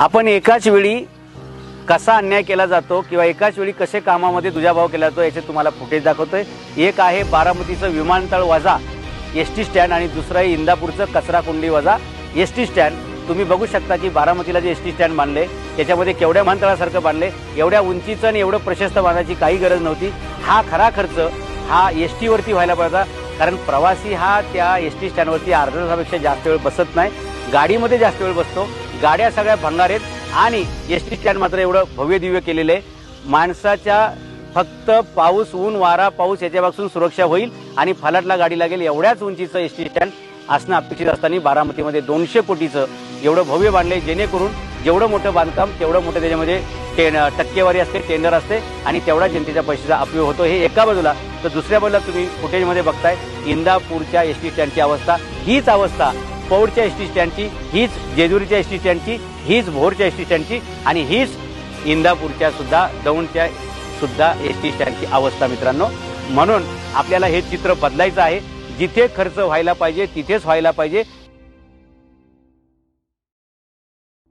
आपण एकाच वेळी कसा अन्याय केला जातो किंवा एकाच वेळी कसे कामामध्ये दुजाभाव केला जातो याचे तुम्हाला फुटेज दाखवतोय. एक आहे बारामतीचं विमानतळ वजा एस टी स्टँड आणि दुसरं आहे इंदापूरचं कचरा कुंडी वजा. एस टी स्टँड तुम्ही बघू शकता की बारामतीला जे एस टी स्टँड बांधले त्याच्यामध्ये केवढ्या मानतळासारखं बांधले एवढ्या उंचीचं आणि एवढं प्रशस्त बांधायची काही गरज नव्हती. हा खरा खर्च हा एस टीवरती व्हायला पाहिजे कारण प्रवासी हा त्या एस टी स्टँडवरती अर्ध्या तासापेक्षा जास्त वेळ बसत नाही. गाडीमध्ये जास्त वेळ बसतो. गाड्या सगळ्या भंगार आहेत. आणि एस टी स्टँड मात्र एवढं भव्य दिव्य केलेलं आहे. माणसाच्या फक्त पाऊस ऊन वारा पाऊस याच्यापासून सुरक्षा होईल आणि फलाटला गाडी लागेल एवढ्याच उंचीचं एस टी स्टँड असणं अपेक्षित असताना बारामतीमध्ये दोनशे कोटीचं एवढं भव्य बांधले जेणेकरून जेवढं मोठं बांधकाम तेवढं मोठं त्याच्यामध्ये टेन टक्केवारी असते टेंडर असते आणि तेवढा जनतेच्या पैशाचा अपयोग होतो. हे एका बाजूला तर दुसऱ्या बाजूला तुम्ही फुटेजमध्ये बघताय इंदापूरच्या एस टी स्टँडची अवस्था. हीच अवस्था पौडच्या एस टी स्टँडची हीच जेजुरीच्या एस टी स्टँडची हीच भोरच्या एस टी स्टँडची आणि हीच इंदापूरच्या सुद्धा दौंडच्या सुद्धा एस टी स्टँडची अवस्था मित्रांनो. म्हणून आपल्याला हे चित्र बदलायचं आहे. जिथे खर्च व्हायला पाहिजे तिथेच व्हायला पाहिजे.